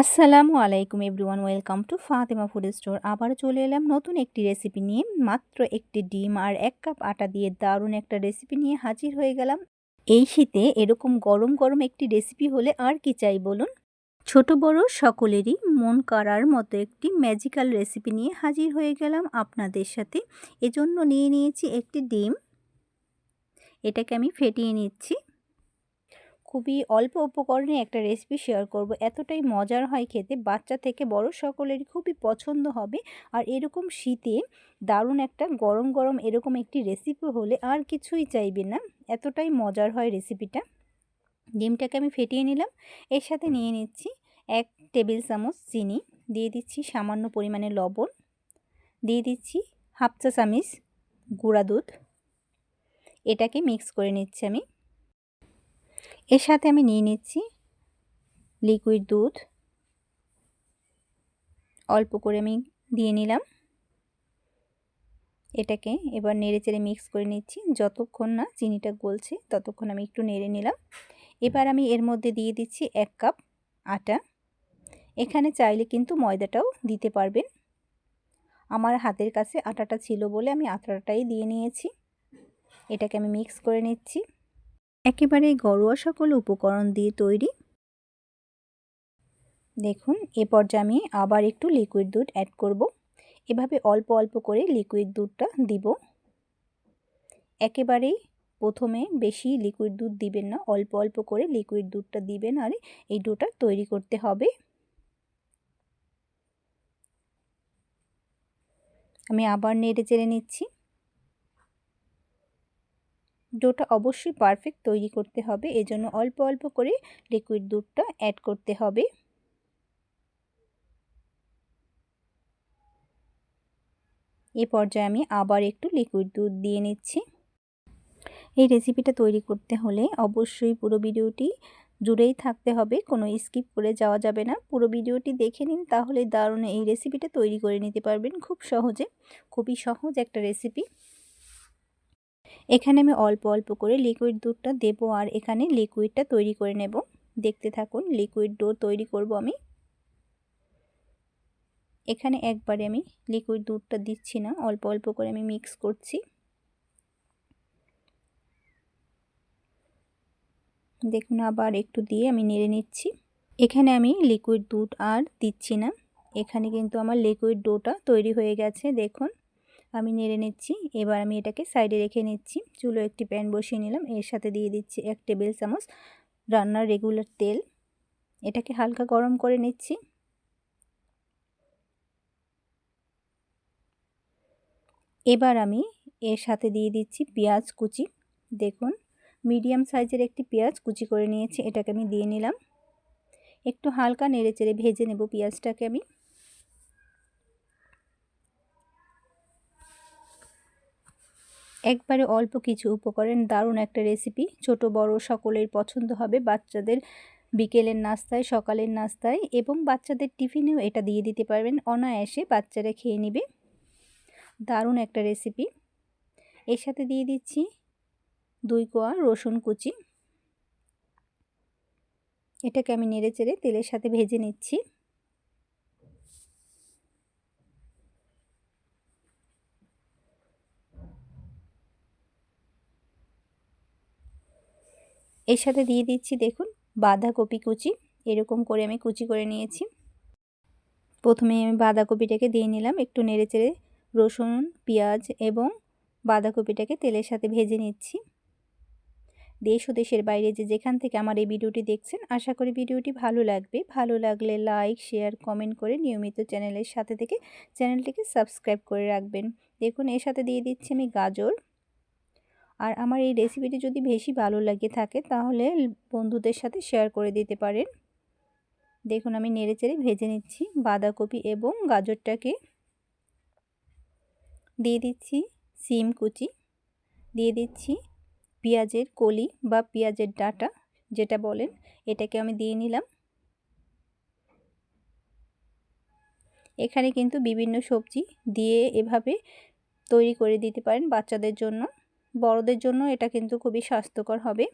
আসসালামু আলাইকুম everyone, welcome to Fatema food store. আবার চলে এলাম নতুন একটি রেসিপি নিয়ে, মাত্র একটি ডিম আর এক কাপ আটা দিয়ে দারুণ একটা রেসিপি নিয়ে হাজির হয়ে গেলাম। এই শীতে এরকম গরম গরম একটি রেসিপি হলে আর কি চাই বলুন? ছোট, বড় সকলেরই মন কাড়ার মতো একটি ম্যাজিক্যাল রেসিপি নিয়ে হাজির হয়ে গেলাম আপনাদের সাথে। এজন্য নিয়ে নিয়েছি একটি ডিম। এটাকে আমি ফেটিয়ে নিচ্ছি। খুবই অল্প উপকরণে একটা রেসিপি শেয়ার করব। এতটাই মজার হয় খেতে, বাচ্চা থেকে বড় সকলেরই খুবই পছন্দ হবে। আর এরকম শীতে দারুণ একটা গরম গরম এরকম একটি রেসিপি হলে আর কিছুই চাইবে না। এতটাই মজার হয় রেসিপিটা ডিমটাকে আমি ফেটিয়ে নিলাম। এর সাথে নিয়ে নিচ্ছি এক টেবিল চামচ চিনি। দিয়ে দিচ্ছি সামান্য পরিমাণে লবণ। দিয়ে দিচ্ছি হাফ চা চামিচ গুঁড়া দুধ। এটাকে মিক্স করে নিচ্ছি আমি। এর সাথে আমি নিয়ে নিচ্ছি লিকুইড দুধ। অল্প করে আমি দিয়ে নিলাম। এটাকে এবার নেড়ে চেড়ে মিক্স করে নিচ্ছি। যতক্ষণ না চিনিটা গলছে, ততক্ষণ আমি একটু নেড়ে নিলাম। এবার আমি এর মধ্যে দিয়ে দিচ্ছি এক কাপ আটা। এখানে চাইলে কিন্তু ময়দাটাও দিতে পারবেন। আমার হাতের কাছে আটাটা ছিল বলে আমি আটাটাই দিয়ে নিয়েছি। এটাকে আমি মিক্স করে নিচ্ছি। একেবারে ঘরোয়া সকল উপকরণ দিয়ে তৈরি। দেখুন, এ পর্যায়ে আমি আবার একটু লিকুইড দুধ অ্যাড করব। এভাবে অল্প অল্প করে লিকুইড দুধটা দিব। একেবারেই প্রথমে বেশি লিকুইড দুধ দিবেন না, অল্প অল্প করে লিকুইড দুধটা দিবেন আর এই ডোটা তৈরি করতে হবে। আমি আবার নেড়ে চেড়ে নিচ্ছি। ডোটা অবশ্যই পারফেক্ট তৈরি করতে হবে। এজন্য অল্প অল্প করে লিকুইড দুধটা অ্যাড করতে হবে। এ পর্যায়ে আমি আবার একটু লিকুইড দুধ দিয়ে নিচ্ছি। এই রেসিপিটা তৈরি করতে হলে অবশ্যই পুরো ভিডিওটি জুড়েই থাকতে হবে, কোনো স্কিপ করে যাওয়া যাবে না। পুরো ভিডিওটি দেখে নিন, তাহলে দারুণ এই রেসিপিটা তৈরি করে নিতে পারবেন খুব সহজে। খুবই সহজ একটা রেসিপি এখানে আমি অল্প অল্প করে লিকুইড দুধটা দেবো আর এখানে লিকুইডটা তৈরি করে নেব। দেখতে থাকুন লিকুইড ডো তৈরি করব আমি। এখানে একবারে আমি লিকুইড দুধটা দিচ্ছি না, অল্প অল্প করে আমি মিক্স করছি। দেখুন, আবার একটু দিয়ে আমি নেড়ে নিচ্ছি। এখানে আমি লিকুইড দুধ আর দিচ্ছি না। এখানে কিন্তু আমার লিকুইড ডোটা তৈরি হয়ে গেছে, দেখুন। আমি নেড়ে নিচ্ছি। এবার আমি এটাকে সাইডে রেখে নিচ্ছি। চুলো একটি প্যান বসিয়ে নিলাম। এর সাথে দিয়ে দিচ্ছি এক টেবিল চামচ রান্নার রেগুলার তেল। এটাকে হালকা গরম করে নিচ্ছি। এবার আমি এর সাথে দিয়ে দিচ্ছি পেঁয়াজ কুচি। দেখুন, মিডিয়াম সাইজের একটি পেঁয়াজ কুচি করে নিয়েছি। এটাকে আমি দিয়ে নিলাম। একটু হালকা নেড়ে চেড়ে ভেজে নেব পেঁয়াজটাকে আমি। একবারে অল্প কিছু উপকরণ, দারুণ একটা রেসিপি ছোট, বড় সকলের পছন্দ হবে। বাচ্চাদের বিকেলের নাস্তায়, সকালের নাস্তায় এবং বাচ্চাদের টিফিনেও এটা দিয়ে দিতে পারবেন। অনায়াসে বাচ্চারা খেয়ে নেবে। দারুণ একটা রেসিপি এর সাথে দিয়ে দিচ্ছি দুই কোয়া রসুন কুচি। এটাকে আমি নেড়ে চেড়ে তেলের সাথে ভেজে নিচ্ছি। এর সাথে দিয়ে দিচ্ছি দেখুন বাঁধাকপি কুচি। এরকম করে আমি কুচি করে নিয়েছি। প্রথমে আমি বাঁধাকপিটাকে দিয়ে নিলাম একটু নেড়ে চেড়ে রসুন, পেঁয়াজ এবং বাঁধাকপিটাকে তেলের সাথে ভেজে নিচ্ছি। দেশ ও দেশের বাইরে যে যেখান থেকে আমার এই ভিডিওটি দেখছেন, আশা করি ভিডিওটি ভালো লাগবে। ভালো লাগলে লাইক শেয়ার কমেন্ট করে নিয়মিত চ্যানেলের সাথে থেকে চ্যানেলটিকে সাবস্ক্রাইব করে রাখবেন। দেখুন এর সাথে দিয়ে দিচ্ছি আমি গাজর। আর আমার এই রেসিপিটি যদি বেশি ভালো লাগে থাকে, তাহলে বন্ধুদের সাথে শেয়ার করে দিতে পারেন। দেখুন, আমি নেড়ে চেড়ে ভেজে নিচ্ছি বাঁধাকপি এবং গাজরটাকে। দিয়ে দিচ্ছি সিম কুচি, দিয়ে দিচ্ছি পেঁয়াজের কলি বা পেঁয়াজের ডাটা, যেটা বলেন, এটাকে আমি দিয়ে নিলাম। এখানে কিন্তু বিভিন্ন সবজি দিয়ে এভাবে তৈরি করে দিতে পারেন বাচ্চাদের জন্য। বড়দের জন্য এটা কিন্তু খুবই স্বাস্থ্যকর হবে।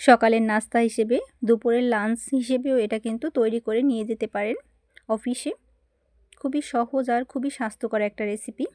সকালের নাস্তা হিসেবে, দুপুরের লাঞ্চ হিসেবেও এটা কিন্তু তৈরি করে নিয়ে যেতে পারেন অফিসে খুবই সহজ আর খুবই স্বাস্থ্যকর একটা রেসিপি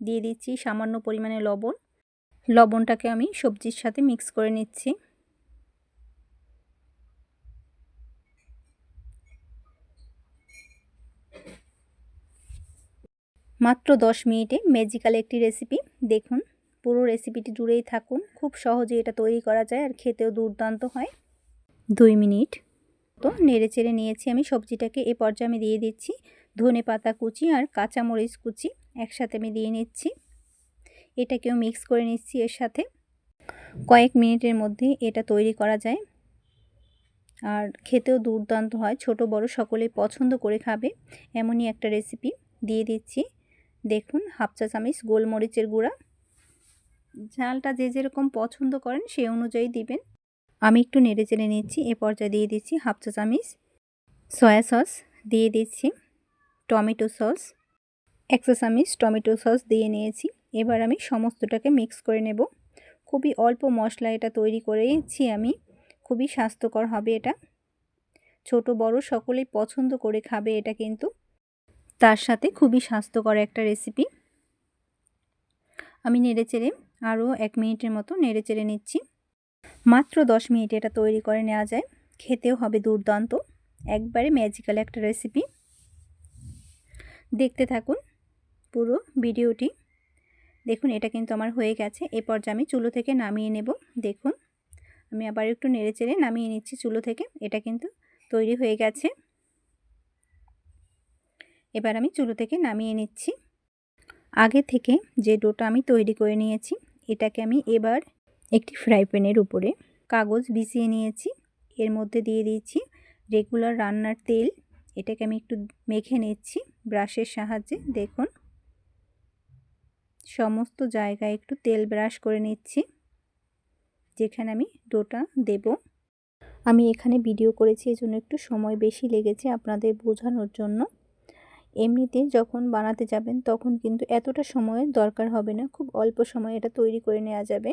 দিয়ে দিচ্ছি সামান্য পরিমাণে লবণ। লবণটাকে আমি সবজির সাথে মিক্স করে নিচ্ছি। মাত্র দশ মিনিটে ম্যাজিক্যাল একটি রেসিপি দেখুন। পুরো রেসিপিটি জুড়েই থাকুন। খুব সহজে এটা তৈরি করা যায় আর খেতেও দুর্দান্ত হয়। দুই মিনিট তো নেড়ে চেড়ে নিয়েছি আমি। সবজিটাকে এ পর্যায়ে আমি দিয়ে দিচ্ছি। ধনে পাতা কুচি আর কাঁচামরিচ কুচি একসাথে আমি দিয়ে নিচ্ছি। এটাকেও মিক্স করে নিচ্ছি এর সাথে। কয়েক মিনিটের মধ্যে এটা তৈরি করা যায়। আর খেতেও দুর্দান্ত হয়। ছোট, বড় সকলেই পছন্দ করে খাবে। এমনই একটা রেসিপি দিয়ে দিচ্ছি। দেখুন, হাফ চা চামিচ গোলমরিচের গুঁড়া। ঝালটা যে যেরকম পছন্দ করেন সেই অনুযায়ী দিবেন। আমি একটু নেড়ে চেড়ে নিচ্ছি, এ পর্যায়ে দিয়ে দিচ্ছি হাফ চা চামিচ সয়া সস, দিয়ে দিচ্ছি টমেটো সস, এক চা চামিচ টমেটো সস দিয়ে নিয়েছি। এবার আমি সমস্তটাকে মিক্স করে নেব। খুবই অল্প মশলা এটা তৈরি করেছি আমি, খুবই স্বাস্থ্যকর হবে এটা। ছোট বড় সকলেই পছন্দ করে খাবে এটা কিন্তু। তার সাথে খুবই স্বাস্থ্যকর একটা রেসিপি। আমি নেড়ে চেড়ে আরও এক মিনিটের মতো নেড়ে চেড়ে নিচ্ছি। মাত্র দশ মিনিট এটা তৈরি করে নেওয়া যায়। খেতেও হবে দুর্দান্ত। একবারে ম্যাজিক্যাল একটা রেসিপি দেখতে থাকুন পুরো ভিডিওটি। দেখুন, এটা কিন্তু আমার হয়ে গেছে। এ পর্যায়ে আমি চুলো থেকে নামিয়ে নেব। দেখুন, আমি আবার একটু নেড়ে চেড়ে নামিয়ে নিচ্ছি চুলো থেকে। এটা কিন্তু তৈরি হয়ে গেছে। এবার আমি চুলো থেকে নামিয়ে নিচ্ছি। আগে থেকে যে ডোটা আমি তৈরি করে নিয়েছি এটাকে আমি এবার একটি ফ্রাই প্যানের উপরে কাগজ বিছিয়ে নিয়েছি। এর মধ্যে দিয়ে দিয়েছি রেগুলার রান্নার তেল। এটাকে আমি একটু মেখে নিচ্ছি ব্রাশের সাহায্যে। দেখুন। সমস্ত জায়গায় একটু তেল ব্রাশ করে নিচ্ছি। যেখানে আমি ডোটা দেব। আমি এখানে ভিডিও করেছি, এজন্য একটু সময় বেশি লেগেছে আপনাদের বোঝানোর জন্য। এমনিতে যখন বানাতে যাবেন, তখন কিন্তু এতটা সময়ের দরকার হবে না। খুব অল্প সময় এটা তৈরি করে নেওয়া যাবে।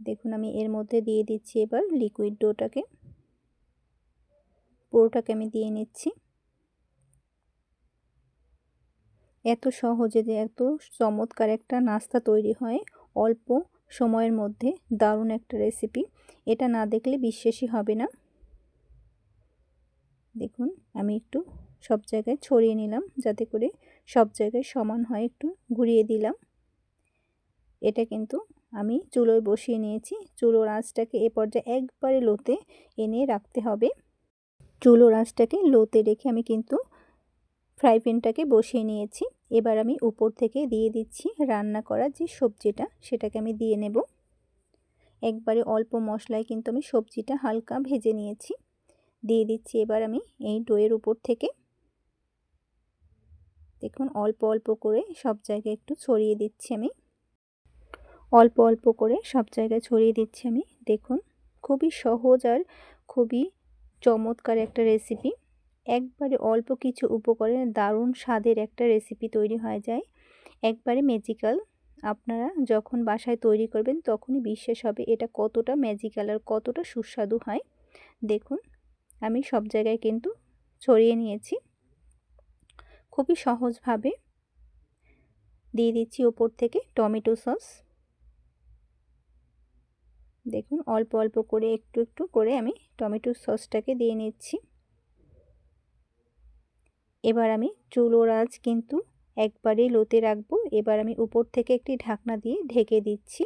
দেখুন, আমি এর মধ্যে দিয়ে দিচ্ছি এবার লিকুইড ডোটাকে পুরোটাকে আমি দিয়ে নিচ্ছি। এত সহজে যে, এত চমৎকার একটা নাস্তা তৈরি হয় অল্প সময়ের মধ্যে। দারুণ একটা রেসিপি এটা না দেখলে বিশ্বাসই হবে না। দেখুন, আমি একটু সব জায়গায় ছড়িয়ে নিলাম, যাতে করে সব জায়গায় সমান হয় একটু ঘুরিয়ে দিলাম। এটা কিন্তু আমি চুলোয় বসিয়ে নিয়েছি। চুলোর আঁচটাকে এ পর্যায়ে একবারে লোতে এনে রাখতে হবে। চুলোর আঁচটাকে লোতে রেখে আমি কিন্তু ফ্রাই প্যানটাকে বসিয়ে নিয়েছি। এবার আমি উপর থেকে দিয়ে দিচ্ছি রান্না করা যে সবজিটা, সেটাকে আমি দিয়ে নেব। একবারে অল্প মশলায় কিন্তু আমি সবজিটা হালকা ভেজে নিয়েছি। দিয়ে দিচ্ছি এবার আমি এই ডোয়ের উপর থেকে। দেখুন, অল্প অল্প করে সব জায়গায় একটু ছড়িয়ে দিচ্ছি আমি। অল্প অল্প করে সব জায়গায় ছড়িয়ে দিচ্ছি আমি। দেখুন, খুবই সহজ আর খুবই চমৎকার একটা রেসিপি একবারে অল্প কিছু উপকরণে দারুণ স্বাদের একটা রেসিপি তৈরি হয়ে যায়। একবারে ম্যাজিক্যাল আপনারা যখন বাসায় তৈরি করবেন, তখনই বিশ্বাস হবে এটা কতটা ম্যাজিক্যাল আর কতটা সুস্বাদু হয়। দেখুন, আমি সব জায়গায় কিন্তু ছড়িয়ে নিয়েছি। খুবই সহজভাবে দিয়ে দিচ্ছি ওপর থেকে টমেটো সস। দেখুন, অল্প অল্প করে একটু একটু করে আমি টমেটো সসটাকে দিয়ে নিচ্ছি। এবার আমি চুলোর আঁচ কিন্তু একবারে লোতে রাখব। এবার আমি উপর থেকে একটি ঢাকনা দিয়ে ঢেকে দিচ্ছি।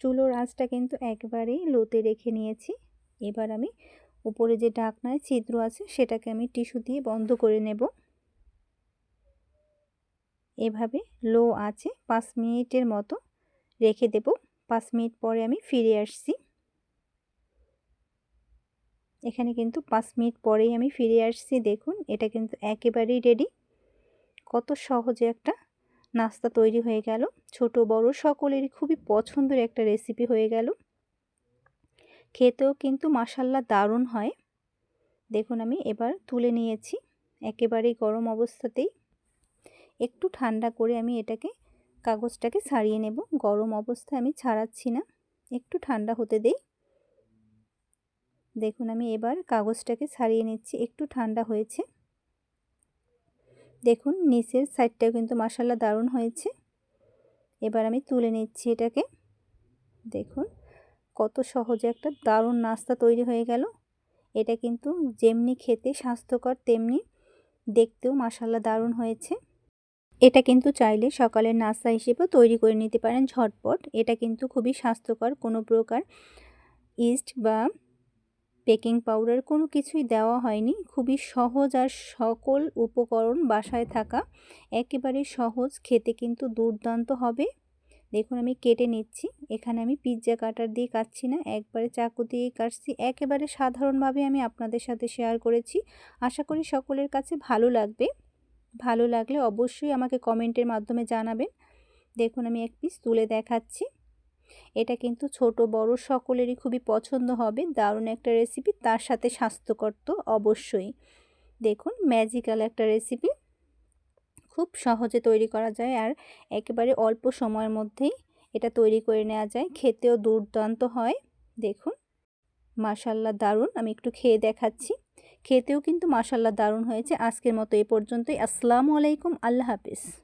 চুলোর আঁচটা কিন্তু একবারেই লোতে রেখে নিয়েছি। এবার আমি উপরে যে ঢাকনায় ছিদ্র আছে, সেটাকে আমি টিস্যু দিয়ে বন্ধ করে নেব। এভাবে লো আছে পাঁচ মিনিটের মতো রেখে দেব। পাঁচ মিনিট পরে আমি ফিরে আসছি। এখানে কিন্তু পাঁচ মিনিট পরেই আমি ফিরে আসছি। দেখুন, এটা কিন্তু একেবারেই রেডি কত সহজে একটা নাস্তা তৈরি হয়ে গেল। ছোট, বড় সকলেরই খুবই পছন্দের একটা রেসিপি হয়ে গেল। খেতেও কিন্তু মাসাল্লা দারুণ হয়। দেখুন আমি এবার তুলে নিয়েছি একেবারেই গরম অবস্থাতেই। একটু ঠান্ডা করে আমি এটাকে, কাগজটাকে ছাড়িয়ে নেব। গরম অবস্থায় আমি ছাড়াচ্ছি না, একটু ঠান্ডা হতে দেই। দেখুন আমি এবার কাগজটাকে ছাড়িয়ে নিচ্ছি, একটু ঠান্ডা হয়েছে। দেখুন নিচের সাইডটাও কিন্তু মাসাল্লা দারুণ হয়েছে। এবার আমি তুলে নিচ্ছি এটাকে। দেখুন। কত সহজে একটা দারুণ নাস্তা তৈরি হয়ে গেল। এটা কিন্তু যেমনি খেতে স্বাস্থ্যকর, তেমনি দেখতেও মাসাল্লা দারুণ হয়েছে। এটা কিন্তু চাইলে সকালের নাস্তা হিসেবেও তৈরি করে নিতে পারেন ঝটপট। এটা কিন্তু খুবই স্বাস্থ্যকর, কোনো প্রকার ইস্ট বা বেকিং পাউডার কোনো কিছুই দেওয়া হয়নি। খুবই সহজ আর সকল উপকরণ বাসায় থাকা একেবারে সহজ, খেতে কিন্তু দুর্দান্ত হবে। দেখুন আমি কেটে নিচ্ছি। এখানে আমি পিৎজা কাটার দিয়ে কাটছি না, একবারে চাকু দিয়েই কাটছি। একেবারে সাধারণভাবে আমি আপনাদের সাথে শেয়ার করেছি। আশা করি সকলের কাছে ভালো লাগবে। ভালো লাগলে অবশ্যই আমাকে কমেন্টের মাধ্যমে জানাবেন। দেখুন আমি এক পিস তুলে দেখাচ্ছি। এটা কিন্তু ছোট, বড় সকলেরই খুবই পছন্দ হবে। দারুণ একটা রেসিপি তার সাথে স্বাস্থ্যকর তো অবশ্যই। দেখুন ম্যাজিক্যাল একটা রেসিপি খুব সহজে তৈরি করা যায় আর একেবারে অল্প সময়ের মধ্যেই এটা তৈরি করে নেওয়া যায়। খেতেও দুর্দান্ত হয়। দেখুন মাশাল্লা দারুণ। আমি একটু খেয়ে দেখাচ্ছি। খেতেও কিন্তু মাশাল্লা দারুণ হয়েছে। আজকের মতো এ পর্যন্তই। আসসালামু আলাইকুম। আল্লাহ হাফিজ।